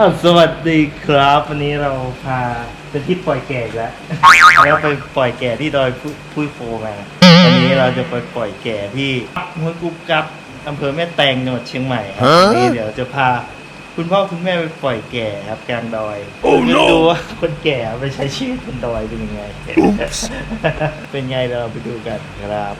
อ้าวสวัสดีครับ วันนี้เราพาเป็นที่ปล่อยแกะอีกแล้วแล้วไปปล่อยแกะที่ดอยพุพุยโฟมาวันนี้เราจะไปปล่อยแกะที่ห้วยกุ๊บกับอำเภอแม่แตงจังหวัดเชียงใหม่ครับวันนี้เดี๋ยวจะพาคุณพ่อคุณแม่ไปปล่อยแกะครับกลางดอยจะดูว่าคนแก่ไปใช้ชีวิตบนดอยเป็นยังไง เป็นไงเดี๋ยวเราไปดูกันครับ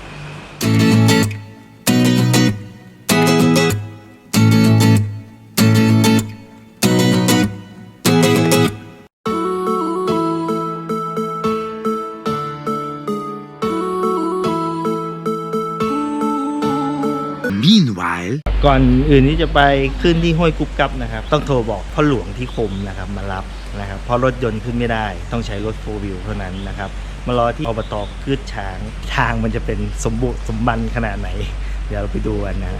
ก่อนอื่นที่จะไปขึ้นที่ห้วยกุ๊บกับนะครับ ต้องโทรบอกพ่อหลวงที่คมนะครับมารับนะครับเพราะรถยนต์ขึ้นไม่ได้ต้องใช้รถโฟวิวเท่านั้นนะครับมารอที่อบตกืดช้างทางมันจะเป็นสมบูรณ์สมบันขนาดไหน เดี๋ยวเราไปดูกันนะ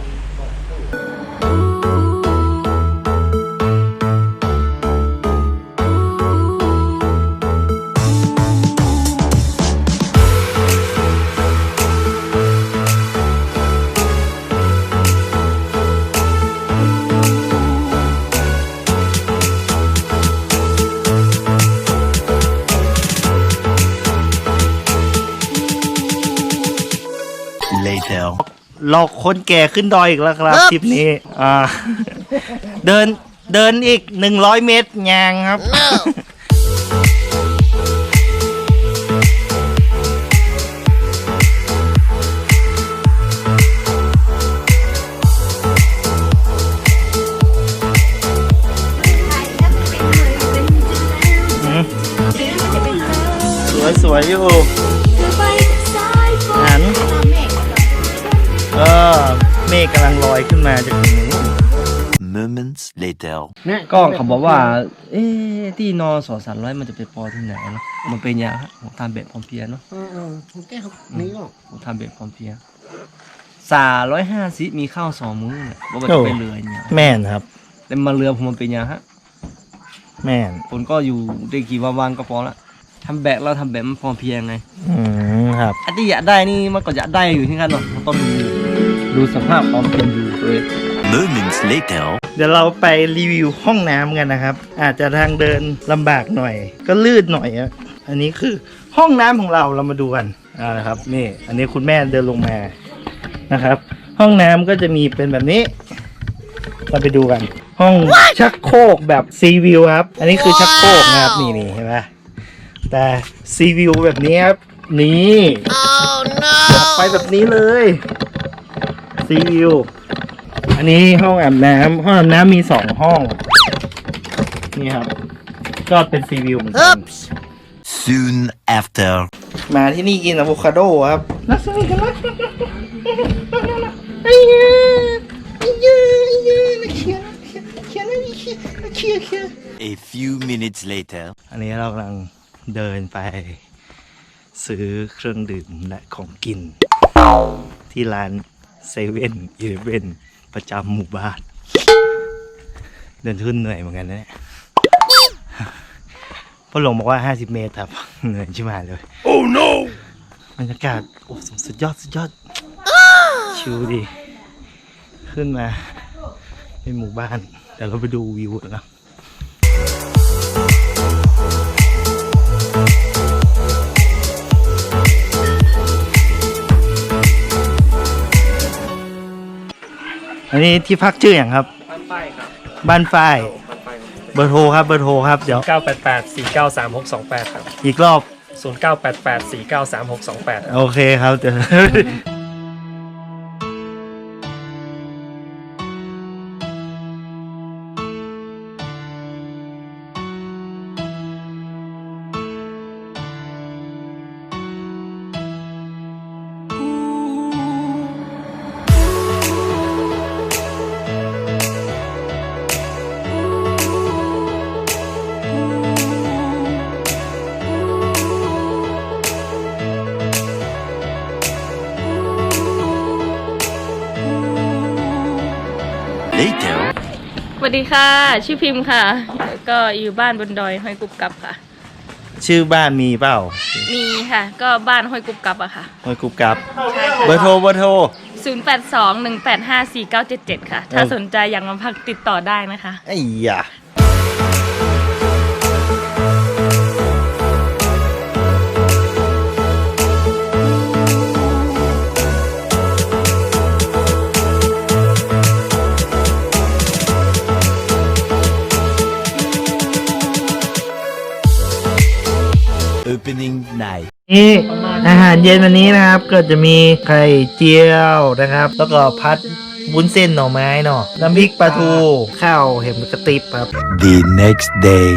later. หลอกคนแก่ขึ้นดอยอีกแล้วครับทริปนี้อ่าเดินเดินอีกหนึ่งร้อยเมตรยางครับอืมสวยสวยๆอยู่ ฆกำลังลอยขึ้นมาจากตรงนู้น Moments later. ก็เขาบอกว่า เอ๊ะที่นอนสอสามร้อยมันจะไปปอที่ไหนเนาะมันเป็นยังฮะผมทำแบบพร้อมเพรียงเนาะเออเออผมแก้ครับนี่ก็ผมทำแบบพร้อมเพรียงสามร้อยห้าสิบมีข้าวสองมื้อเนี่ยว่ามันจะเป็นเรือเนี่ยแม่นครับ แต่มาเรือผมมันเป็นยังฮะแม่นผมก็อยู่ได้กี่วันๆก็พอละทำแบบเราทำแบบมันพร้อมเพรียงไง อืมครับอันที่อยากได้นี่มันก็อยากได้อยู่ที่กันเนาะมันต้องดู ดูสภาพความเป็นอยู่ตัวเอง Moments later. เดี๋ยวเราไปรีวิวห้องน้ำกันนะครับ อาจจะทางเดินลำบากหน่อย ก็ลื่นหน่อยอะอันนี้คือห้องน้ำของเราเรามาดูกันอ่านะครับนี่อันนี้คุณแม่เดินลงมานะครับ ห้องน้ำก็จะมีเป็นแบบนี้ เราไปดูกัน ห้องชักโครกแบบซีวิวครับ อันนี้คือชักโครกนะครับนี่นี่เห็นไหมแต่ซีวิวแบบนี้ครับนี่ไปแบบนี้เลย ซีวิวอันนี้ห้องอาบน้ำห้องอาบน้ำมีสองห้อง นี่ครับ ก็เป็นซีวิวเหมือนกัน Soon after. มาที่นี่กินอะโวคาโดครับนักสนิทกันไหมไอ้เหี้ยไอ้เหี้ยไอ้เหี้ยนักเขียนนักเขียนนักเขียนนักเขียนนักเขียน A few minutes later. อันนี้เรากำลังเดินไป ซื้อเครื่องดื่มและของกิน ที่ร้าน เซเว่นอีเลเว่นประจำหมู่บ้าน เดินขึ้นเหนื่อยเหมือนกันนะเนี่ยพ่อหลวงบอกว่า 50 เมตรครับ เหนื่อยชิบหายเลย Oh no! บรรยากาศโอ้สุดยอดสุดยอด ชิลดี ขึ้นมา เป็นหมู่บ้านเดี๋ยวเราไปดูวิวกันนะ อันนี้ที่พักชื่ออย่างครับ บ้านป้ายครับบ้านฝ้ายบ้านป้ายเบอร์โทรครับเบอร์โทรครับเดี๋ยว988 493 628ครับอีกรอบ0988 493 628โอเคครับเดี๋ยว Later. สวัสดีค่ะ ชื่อพิมพ์ค่ะก็อยู่บ้านบนดอยห้วยกุบกับค่ะ ชื่อบ้านมีเปล่ามีค่ะ ก็บ้านห้วยกุบกับอะค่ะ ห้วยกุ๊บกับใช่ค่ะเบอร์โทรเบอร์โทร 0821854977 ค่ะ ถ้าเออสนใจอยากมาพักติดต่อได้นะคะ ไอ้ยา Opening night. นี่อาหารเย็นวันนี้นะครับ ก็จะมีไข่เจียวนะครับ แล้วก็พัดวุ้นเส้นหน่อไม้เนาะน้ำพริกปลาทู ข้าวเห็มกระติบครับ The next day.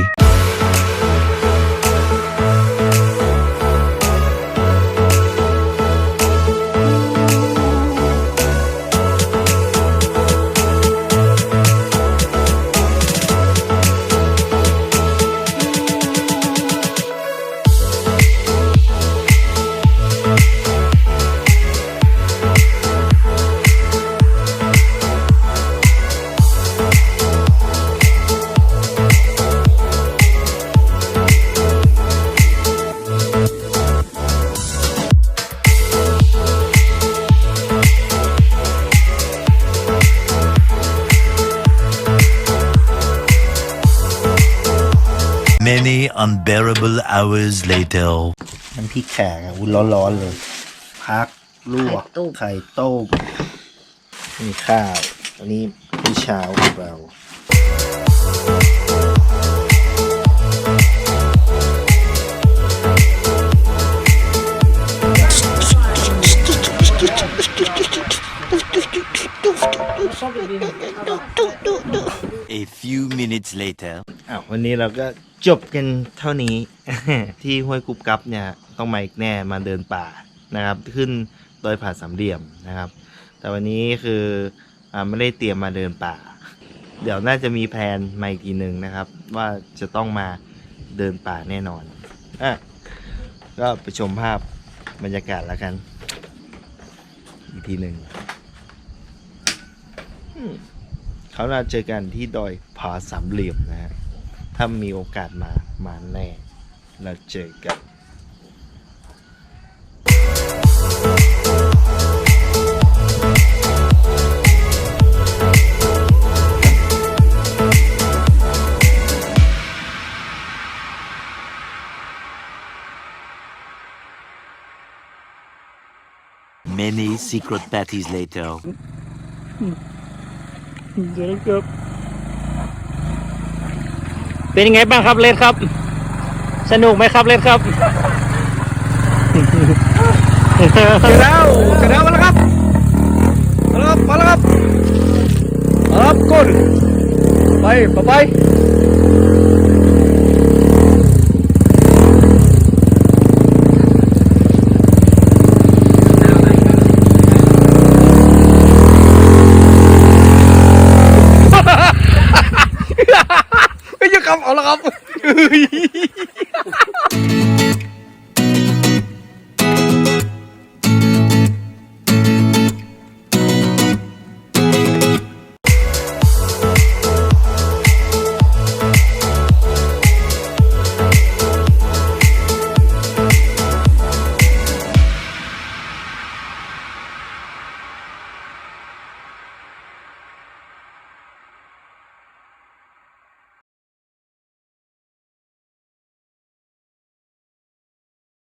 Many unbearable hours later. น้ำพริกแขกอะอุ่นร้อนๆเลย พักลวกไข่ต้มมีข้าว อันนี้พี่เช้าของเรา A few minutes later. อ้าววันนี้เราก็ จบกันเท่านี้ ที่ห้วยกุบกับเนี่ยต้องมาอีกแน่มาเดินป่านะครับ ขึ้นโดยผาสามเหลี่ยมนะครับ แต่วันนี้คืออไม่ได้เตรียมมาเดินป่า เดี๋ยวน่าจะมีแผนมาอีกทีหนึ่งนะครับ ว่าจะต้องมาเดินป่าแน่นอนอะก็ไปชมภาพบรรยากาศแล้วกัน อีกทีหนึ่งเขาเราเจอกันที่ดอยผาสามเหลี่ยมนะฮะ ถ้ามีโอกาสมา มาแน่ เราเจอกัน Many secret parties later. เดี๋ยว เป็นยังไงบ้างครับเลนครับ สนุกไหมครับเลนครับถึงแล้วถึงแล้วมาแล้วครับมาแล้วครับมาแล้วครับมาแล้วครับก้นไปไปไปไม่ใช่ครับเอาละ ครับ